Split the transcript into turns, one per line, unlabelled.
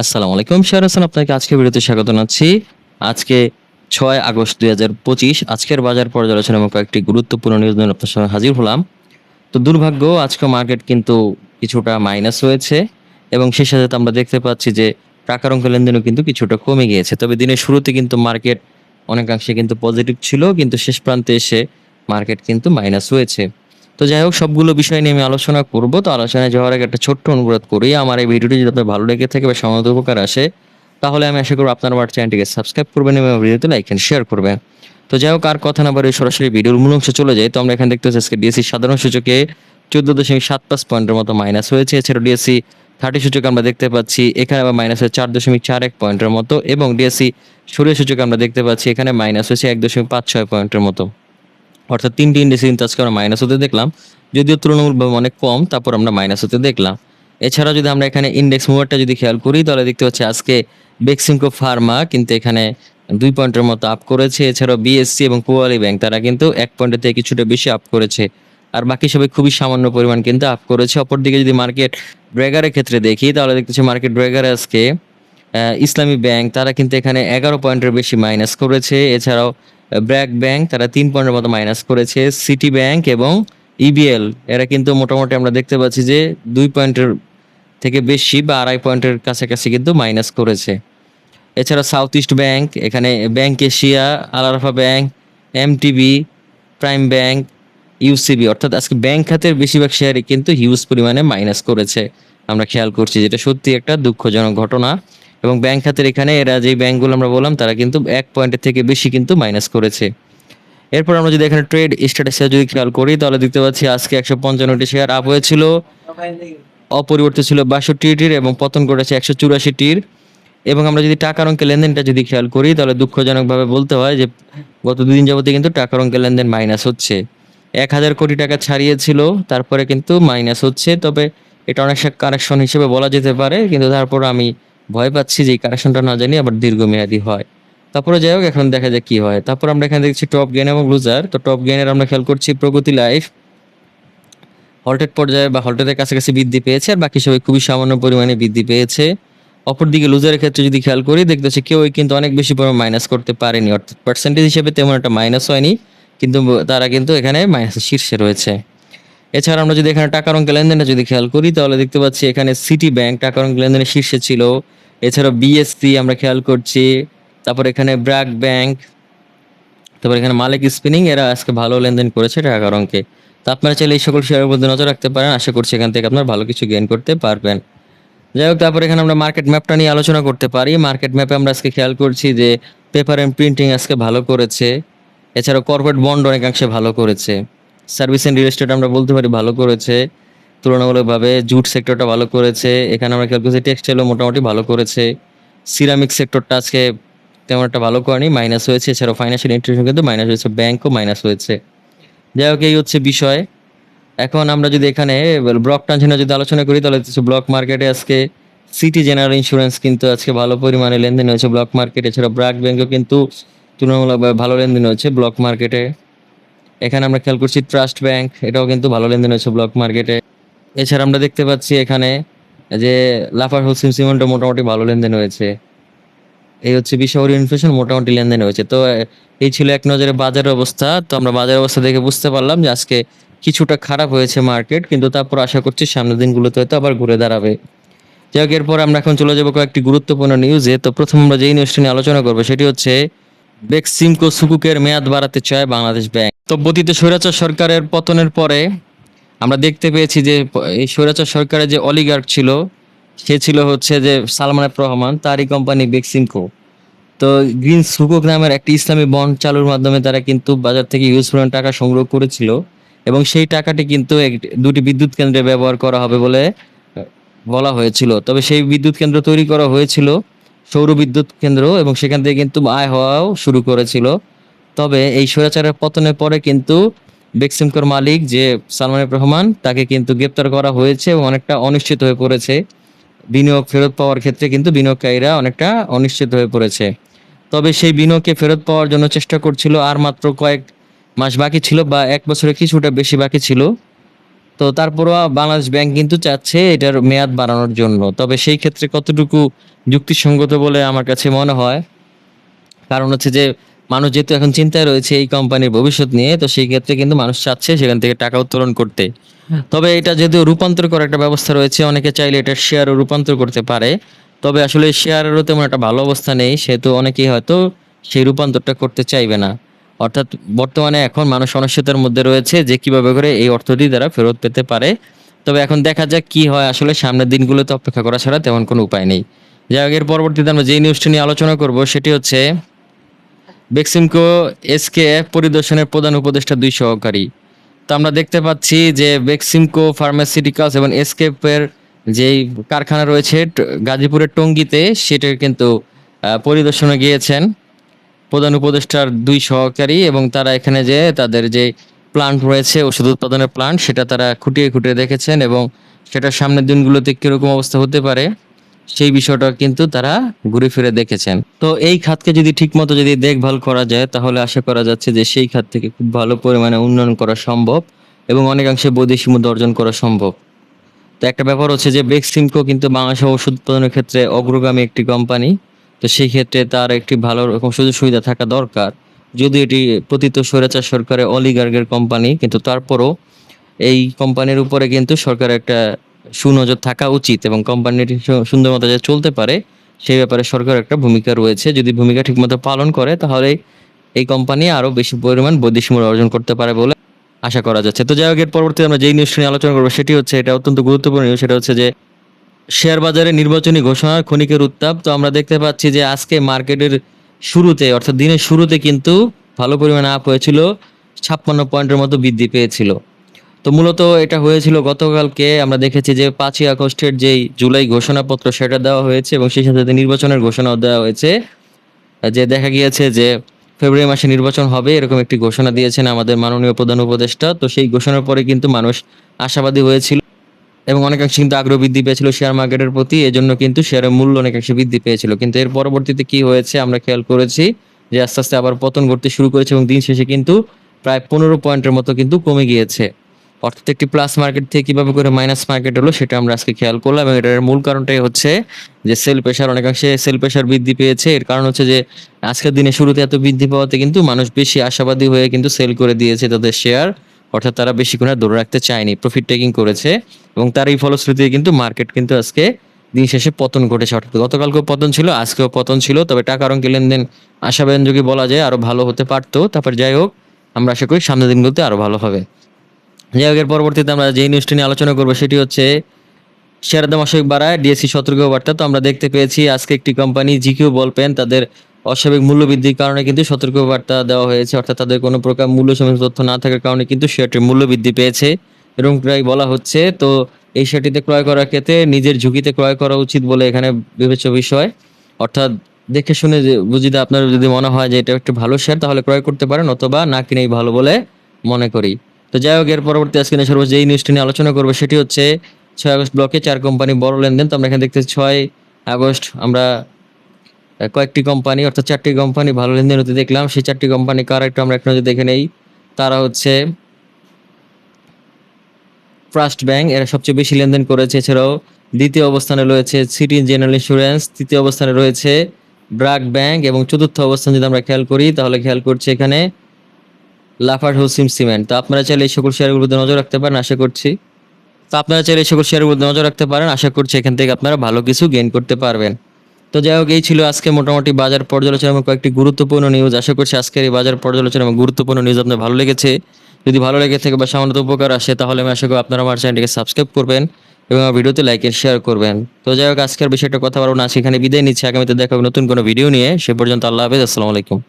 আসসালামু আলাইকুম শেয়ার হাসান আপনাকে আজকে ভিডিওতে স্বাগত জানাচ্ছি। আজকে ছয় আগস্ট দুই হাজার পঁচিশ, আজকের বাজার পর্যালোচনা এবং কয়েকটি গুরুত্বপূর্ণ নিউজ আপনার সঙ্গে হাজির হলাম। তো দুর্ভাগ্য আজকে মার্কেট কিন্তু কিছুটা মাইনাস হয়েছে এবং সেই সাথে আমরা দেখতে পাচ্ছি যে টাকার অঙ্ক লেনদেনও কিন্তু কিছুটা কমে গিয়েছে। তবে দিনের শুরুতে কিন্তু মার্কেট অনেকাংশে কিন্তু পজিটিভ ছিল, কিন্তু শেষ প্রান্তে এসে মার্কেট কিন্তু মাইনাস হয়েছে। তো যাই হোক, সবগুলো বিষয় নিয়ে আমি আলোচনা করব। তো আলোচনায় যাওয়ার আগে একটা ছোট্ট অনুরোধ করি, আমার এই ভিডিওটি যদি আপনার ভালো লেগে থাকে বা সমাজ উপকার আসে, তাহলে আমি আশা করব আপনার আমার চ্যানেলটিকে সাবস্ক্রাইব করবেন এবং ভিডিওতে লাইক এন্ড শেয়ার করবেন। তো যাই হোক, আর কথা না বাড়ি সরাসরি ভিডিওর মূল অংশে চলে যাই। তো আমরা এখানে দেখতে পাচ্ছি ডিএসসি সাধারণ সূচকে চোদ্দ দশমিক সাত পাঁচ পয়েন্টের মতো মাইনাস হয়েছে। এছাড়া ডিএসসি থার্টি সূচক আমরা দেখতে পাচ্ছি, এখানে আবার মাইনাস হয়েছে চার দশমিক চার এক পয়েন্টের মতো। এবং ডিএসসি সূর্য সূচক আমরা দেখতে পাচ্ছি, এখানে মাইনাস হয়েছে এক দশমিক পাঁচ ছয় পয়েন্টের মতো। অর্থাৎ তিনটি ইন্ডেক্স কিন্তু আজকে আমরা মাইনাস হতে দেখলাম। যদিও তুলনামূলকভাবে অনেক কম, তারপর আমরা মাইনাস হতে দেখলাম। এছাড়া যদি আমরা এখানে ইন্ডেক্স মুভারটা যদি খেয়াল করি, তাহলে দেখতে পাচ্ছি আজকে বেক্সিমকো ফার্মা কিন্তু এখানে দুই পয়েন্টের মতো আপ করেছে। এছাড়াও বিএসসি এবং পোয়ালি ব্যাংক তারা কিন্তু এক পয়েন্টের থেকে কিছুটা বেশি আপ করেছে। আর বাকি সবাই খুবই সামান্য পরিমাণ কিন্তু আপ করেছে। অপরদিকে যদি মার্কেট ব্রেগারের ক্ষেত্রে দেখি, তাহলে দেখতেছি মার্কেট ব্রেগারে আজকে ইসলামী ব্যাংক তারা কিন্তু এখানে এগারো পয়েন্টের বেশি মাইনাস করেছে। এছাড়াও ব্র্যাক ব্যাংক তারা তিন পয়েন্টের মতো মাইনাস করেছে। সিটি ব্যাংক এবং ইবিএল এরা কিন্তু মোটামুটি আমরা দেখতে পাচ্ছি যে দুই পয়েন্টের থেকে বেশি বা আড়াই পয়েন্টের কাছাকাছি কিন্তু মাইনাস করেছে। এছাড়া সাউথ ইস্ট ব্যাংক, এখানে bank Asia Alarafah bank MTB prime bank UCB অর্থাৎ আজকে ব্যাংক খাতের বেশিরভাগ শেয়ারই কিন্তু হিউজ পরিমাণে মাইনাস করেছে। আমরা খেয়াল করছি যেটা সত্যি একটা দুঃখজনক ঘটনা। এবং ব্যাংক খাতের এখানে এরা যে ব্যাংকগুলো আমরা বললাম, তারা কিন্তু এক পয়েন্টের থেকে বেশি কিন্তু মাইনাস করেছে। এরপর আমরা যদি এখানে ট্রেড স্ট্যাটাসে যদি খেয়াল করি, তাহলে দেখতে পাচ্ছি আজকে একশো পঞ্চান্নটি শেয়ার আপ হয়েছিল। অপরিবর্তিত ছিল বাষট্টিটির এবং পতন করেছে একশো চুরাশিটির। এবং আমরা যদি টাকার অঙ্কের লেনদেনটা যদি খেয়াল করি, তাহলে দুঃখজনকভাবে বলতে হয় যে গত দুদিন যাবতে কিন্তু টাকার অঙ্কের লেনদেন মাইনাস হচ্ছে। এক হাজার কোটি টাকা ছাড়িয়েছিল, তারপরে কিন্তু মাইনাস হচ্ছে। তবে এটা অনেক কানেকশন হিসেবে বলা যেতে পারে, কিন্তু তারপর আমি ভয় পাচ্ছি যে কারেকশনটা না জানি আবার দীর্ঘমেয়াদী হয়। তারপরে যাই হোক, এখন দেখা যাক কি হয়। তারপর আমরা এখানে দেখছি টপ গেন এবং লুজার তো টপ গেনের আমরা খেয়াল করছি প্রগতি লাইফ হল্টেড পর্যায়ে বা হল্টেডের কাছাকাছি বৃদ্ধি পেয়েছে আর বাকি সবাই খুবই সামান্য পরিমাণে বৃদ্ধি পেয়েছে। অপরদিকে লুজারের ক্ষেত্রে যদি খেয়াল করি, দেখতে পাচ্ছি কেউই কিন্তু অনেক বেশি পরিমাণ মাইনাস করতে পারেনি। অর্থাৎ পার্সেন্টেজ হিসেবে তেমন একটা মাইনাস হয়নি, কিন্তু তারা কিন্তু এখানে মাইনাসের শীর্ষে রয়েছে। এছাড়া আমরা যদি এখানে টাকার অঙ্ক লেনদেনটা যদি খেয়াল করি, তাহলে দেখতে পাচ্ছি এখানে সিটি ব্যাংক টাকার অঙ্ক লেনদেনের শীর্ষে ছিল। এছাড়া বিএসসি আমরা খেয়াল করছি। তারপর এখানে ব্র্যাক ব্যাংক তারপর এখানে মালিক স্পিনিং এরা আজকে ভালো লেনদেন করেছে টাকার অঙ্কে। তো আপনারা চাইলে এই সকল শেয়ারের মধ্যে নজর রাখতে পারেন। আশা করছি এখান থেকে আপনার ভালো কিছু গেইন করতে পারবেন। যাই হোক, তারপর এখানে আমরা মার্কেট ম্যাপটা নিয়ে আলোচনা করতে পারি। মার্কেট ম্যাপে আমরা আজকে খেয়াল করছি যে পেপার অ্যান্ড প্রিন্টিং আজকে ভালো করেছে। এছাড়াও কর্পোরেট বন্ড অনেকাংশে ভালো করেছে। সার্ভিস অ্যান্ড রিয়েল এস্টেট আমরা বলতে পারি ভালো করেছে, তুলনামূলকভাবে জুট সেক্টরটা ভালো করেছে, এখানে আমরা খেয়াল করছি টেক্সটাইলও মোটামুটি ভালো করেছে, সিরামিক সেক্টরটা আজকে তেমন একটা ভালো করেনি মাইনাস হয়েছে, এছাড়াও ফাইন্যান্সিয়াল ইনস্টিটিউশন কিন্তু মাইনাস হয়েছে ব্যাংকও মাইনাস হয়েছে। যাই হোক, এই হচ্ছে বিষয়। এখন আমরা যদি এখানে ব্লক ট্রানজিশনে যদি আলোচনা করি, তাহলে ব্লক মার্কেটে আজকে সিটি জেনারেল ইন্স্যুরেন্স কিন্তু আজকে ভালো পরিমাণে লেনদেন হয়েছে ব্লক মার্কেটে এছাড়া ব্র্যাক ব্যাংকও কিন্তু তুলনামূলকভাবে ভালো লেনদেন হয়েছে ব্লক মার্কেটে এখানে আমরা খেয়াল করছি ট্রাস্ট ব্যাংক এটাও কিন্তু ভালো লেনদেন হয়েছে ব্লক মার্কেটে এছাড়া আমরা দেখতে পাচ্ছি এখানে যে লাফার হোলসিম সিমেন্টও মোটামুটি ভালো লেনদেন হয়েছে। এই হচ্ছে বিশ্বহরি ইনফ্লেশন মোটামুটি লেনদেন হয়েছে। তো, এই ছিল এক নজরে বাজারের অবস্থা। তো আমরা বাজারের অবস্থা দেখে বুঝতে পারলাম যে আজকে কিছুটা খারাপ হয়েছে মার্কেট কিন্তু তারপর আশা করছি সামনের দিনগুলোতে হয়তো আবার ঘুরে দাঁড়াবে। যাই হোক, এরপর আমরা এখন চলে যাব কয়েকটি গুরুত্বপূর্ণ নিউজে তো, প্রথম আমরা যেই নিউজটি নিয়ে আলোচনা করব, সেটি হচ্ছে বেক্সিমকো সুকুকের মেয়াদ বাড়াতে চায় বাংলাদেশ ব্যাংক তো বতীতে স্বৈরাচার সরকারের পতনের পরে আমরা দেখতে পেয়েছি যে, এই স্বৈরাচার সরকারের যে অলিগার্ক ছিল, সে ছিল হচ্ছে যে সালমান রহমান, তারই কোম্পানি বেক্সিমকো তো গ্রিন সুকুক নামের একটি ইসলামী বন্ড চালুর মাধ্যমে তারা কিন্তু বাজার থেকে ইউজ পরিমাণ টাকা সংগ্রহ করেছিল এবং সেই টাকাটি কিন্তু দুটি বিদ্যুৎ কেন্দ্রে ব্যবহার করা হবে বলে বলা হয়েছিল। তবে সেই বিদ্যুৎ কেন্দ্র তৈরি করা হয়েছিল সৌর বিদ্যুৎ কেন্দ্র এবং সেখান থেকে কিন্তু আয় হওয়াও শুরু করেছিল। তবে এই স্বৈরাচারের পতনের পরে কিন্তু বেক্সিমকোর মালিক যে সালমান রহমান, তাকে কিন্তু গ্রেপ্তার করা হয়েছে এবং অনেকটা অনিশ্চিত হয়ে পড়েছে। বিনিয়োগ ফেরত পাওয়ার ক্ষেত্রে কিন্তু বিনিয়োগকারীরা অনেকটা অনিশ্চিত হয়ে পড়েছে। তবে সেই বিনিয়োগকে ফেরত পাওয়ার জন্য চেষ্টা করছিল আর মাত্র কয়েক মাস বাকি ছিল বা এক বছরে কিছুটা বেশি বাকি ছিল। তো তারপরও বাংলাদেশ ব্যাংক কিন্তু চাচ্ছে এটার মেয়াদ বাড়ানোর জন্য। তবে সেই ক্ষেত্রে কতটুকু যুক্তিসঙ্গত বলে আমার কাছে মনে হয়, কারণ হচ্ছে যে মানুষ যেহেতু এখন চিন্তায় রয়েছে এই কোম্পানির ভবিষ্যৎ নিয়ে, তো সেই ক্ষেত্রে কিন্তু মানুষ চাচ্ছে সেখান থেকে টাকা উত্তোলন করতে। তবে এটা যেহেতু রূপান্তর করার একটা ব্যবস্থা রয়েছে, অনেকে চাইলে এটা শেয়ারও রূপান্তর করতে পারে। তবে আসলে শেয়ারেরও তেমন একটা ভালো অবস্থা নেই, সেহেতু অনেকেই হয়তো সেই রূপান্তরটা করতে চাইবে না। অর্থাৎ বর্তমানে এখন মানুষ অনিশ্চয়তার মধ্যে রয়েছে যে কীভাবে করে এই অর্থটি দ্বারা ফেরত পেতে পারে। তবে এখন দেখা যাক কি হয়, আসলে সামনের দিনগুলোতে অপেক্ষা করা ছাড়া তেমন কোনো উপায় নেই। যাই হোক, এর পরবর্তীতে আমরা যেই নিউজটি নিয়ে আলোচনা করব, সেটি হচ্ছে বেক্সিমকো এসকে পরিদর্শনের প্রধান উপদেষ্টা দুই সহকারী। তো আমরা দেখতে পাচ্ছি যে বেক্সিমকো ফার্মাসিউটিক্যালস এবং এসকেপের যেই কারখানা রয়েছে গাজীপুরের টঙ্গিতে, সেটা কিন্তু পরিদর্শনে গিয়েছেন প্রধান উপদেষ্টার দুই সহকারী এবং তারা এখানে যে তাদের যে প্লান্ট রয়েছে, ওষুধ উৎপাদনের প্লান্ট সেটা তারা খুঁটিয়ে খুঁটিয়ে দেখেছেন এবং সেটা সামনের দিনগুলোতে কীরকম অবস্থা হতে পারে। সেই বিষয়টা কিন্তু তারা ঘুরে ফিরে দেখেছেন। তো এই খাতকে যদি ঠিকমতো যদি দেখভাল করা যায়, তাহলে আশা করা যাচ্ছে যে সেই খাত থেকে খুব ভালো পরিমাণে উন্নয়ন করা সম্ভব এবং অনেকাংশে বৈদেশিক মুদ্রা অর্জন করা সম্ভব। তো একটা ব্যাপার হচ্ছে যে বেক্সিমকো কিন্তু বাংলাদেশে ওষুধ উৎপাদনের ক্ষেত্রে অগ্রগামী একটি কোম্পানি। তো সেই ক্ষেত্রে তার একটি ভালো রকম সুযোগ সুবিধা থাকা দরকার। যদি এটি পতিত স্বৈরাচার সরকারের অলিগার্গের কোম্পানি, কিন্তু তারপরও এই কোম্পানির উপরে কিন্তু সরকারের একটা সুনজর থাকা উচিত এবং কোম্পানিটি সুন্দর মতো যে চলতে পারে, সেই ব্যাপারে সরকার একটা ভূমিকা রয়েছে। যদি ভূমিকা ঠিকমতো পালন করে, তাহলে এই কোম্পানি আরও বেশি পরিমাণ বৈদেশিক মুদ্রা অর্জন করতে পারে বলে আশা করা যাচ্ছে। তো যাই হোক, এর পরবর্তীতে আমরা যেই নিউজটি নিয়ে আলোচনা করব, সেটি হচ্ছে, এটা অত্যন্ত গুরুত্বপূর্ণ নিউজ সেটা হচ্ছে যে শেয়ার বাজারে নির্বাচনী ঘোষণার ক্ষণিকের উত্তাপ। তো আমরা দেখতে পাচ্ছি যে, আজকে মার্কেটের শুরুতে, অর্থাৎ দিনের শুরুতে কিন্তু ভালো পরিমাণে আপ হয়েছিল, ছাপ্পান্ন পয়েন্টের মতো বৃদ্ধি পেয়েছিল। তো মূলত এটা হয়েছিল গতকালকে। আমরা দেখেছি যে পাঁচই আগস্টের যেই জুলাই ঘোষণাপত্র সেটা দেওয়া হয়েছে এবং সেই সাথে নির্বাচনের ঘোষণাও দেওয়া হয়েছে। যে দেখা গিয়েছে যে ফেব্রুয়ারি মাসে নির্বাচন হবে এরকম একটি ঘোষণা দিয়েছেন আমাদের মাননীয় প্রধান উপদেষ্টা। তো সেই ঘোষণার পরে কিন্তু মানুষ আশাবাদী হয়েছিল এবং অনেকাংশে কিন্তু আগ্রহ বৃদ্ধি পেয়েছিল শেয়ার মার্কেটের প্রতি। এজন্য কিন্তু শেয়ারের মূল্য অনেকাংশে বৃদ্ধি পেয়েছিল। কিন্তু এর পরবর্তীতে কি হয়েছে আমরা খেয়াল করেছি যে আস্তে আস্তে আবার পতন ঘটতে শুরু করেছে এবং দিন শেষে কিন্তু প্রায় পনেরো পয়েন্টের মতো কিন্তু কমে গিয়েছে। অর্থাৎ একটি প্লাস মার্কেট থেকে কীভাবে করে মাইনাস মার্কেট হলো সেটা আমরা আজকে খেয়াল করলাম এবং এটার মূল কারণটাই হচ্ছে যে সেল প্রেশার অনেকাংশে সেল প্রেশার বৃদ্ধি পেয়েছে। এর কারণ হচ্ছে যে আজকের দিনে শুরুতে এত বৃদ্ধি পাওয়াতে কিন্তু মানুষ বেশি আশাবাদী হয়ে কিন্তু সেল করে দিয়েছে তাদের শেয়ার অর্থাৎ তারা বেশিক্ষণ আর ধরে রাখতে চায়নি প্রফিট টেকিং করেছে এবং তার এই ফলশ্রুতিতে কিন্তু মার্কেট কিন্তু আজকে দিন শেষে পতন ঘটেছে। অর্থাৎ গতকালকেও পতন ছিল, আজকেও পতন ছিল, তবে টাকার অঙ্কে লেনদেন আশাব্যঞ্জকই বলা যায় আরও ভালো হতে পারতো। তারপর যাই হোক, আমরা আশা করি সামনের দিনগুলোতে আরও ভালো হবে। যাই হোক এর পরবর্তীতে আমরা যেই নিউজটি নিয়ে আলোচনা করব সেটি হচ্ছে শেয়ারের দাম অস্বাভাবিক বাড়ায় ডিএসসি সতর্ক বার্তা। তো আমরা দেখতে পেয়েছি, আজকে একটি কোম্পানি জিকিউ বল পেন, তাদের অস্বাভাবিক মূল্য বৃদ্ধির কারণে কিন্তু সতর্ক বার্তা দেওয়া হয়েছে। অর্থাৎ তাদের কোনো প্রকার মূল্য সম্বন্ধে তথ্য না থাকার কারণে কিন্তু শেয়ারটির মূল্য বৃদ্ধি পেয়েছে। এরকম প্রায় বলা হচ্ছে, তো এই শেয়ারটিতে ক্রয় করার ক্ষেত্রে নিজের ঝুঁকিতে ক্রয় করা উচিত বলে এখানে বিবেচ্য বিষয়। অর্থাৎ দেখে শুনে যে, বুঝিতে আপনার যদি মনে হয় যে এটা একটু ভালো শেয়ার তাহলে ক্রয় করতে পারেন অথবা না কিনেই ভালো বলে মনে করি। তো যাই হোক, এর পরবর্তী আজকে সর্বোচ্চ যেই নিউজটি নিয়ে আলোচনা করব সেটি হচ্ছে ছয় আগস্ট ব্লকে চার কোম্পানি বড় লেনদেন। তো আমরা এখানে দেখতেছি ছয় আগস্ট আমরা কয়েকটি কোম্পানি অর্থাৎ চারটি কোম্পানি ভালো লেনদেন হতে দেখলাম। সেই চারটি কোম্পানি কার একটু আমরা এক নজর দেখে নেই। তারা হচ্ছে ট্রাস্ট ব্যাংক এরা সবচেয়ে বেশি লেনদেন করেছে। এছাড়াও দ্বিতীয় অবস্থানে রয়েছে সিটি জেনারেল ইন্স্যুরেন্স তৃতীয় অবস্থানে রয়েছে ব্রাক ব্যাংক এবং চতুর্থ অবস্থান যদি আমরা খেয়াল করি, তাহলে খেয়াল করছি এখানে লাফার্ড হোসিম সিমেন্ট। তো আপনারা চাইলে এই সকল শেয়ারগুলোতে নজর রাখতে পারেন, আশা করছি। তো আপনারা চাইলে এই সকল শেয়ারগুলোতে নজর রাখতে পারেন, আশা করছি এখান থেকে আপনারা ভালো কিছু গেইন করতে পারবেন। তো যাই হোক, এই ছিল আজকে মোটামুটি বাজার পর্যালোচনা এবং কয়েকটি গুরুত্বপূর্ণ নিউজ আশা করছি আজকের এই বাজার পর্যালোচনা এবং গুরুত্বপূর্ণ নিউজ আপনার ভালো লেগেছে। যদি ভালো লেগে থাকে বা সামান্য উপকার আসে, তাহলে আমি আশা করি আপনারা আমার চ্যানেলটিকে সাবস্ক্রাইব করবেন এবং আমার ভিডিওতে লাইক এর শেয়ার করবেন। তো যাই হোক, আজকের বিষয়টা কথা বলব না, সেখানে বিদায় নিচ্ছি। আগামীতে দেখা হবে নতুন কোনো ভিডিও নিয়ে। সে পর্যন্ত আল্লাহ হাফেজ, আসসালামু আলাইকুম।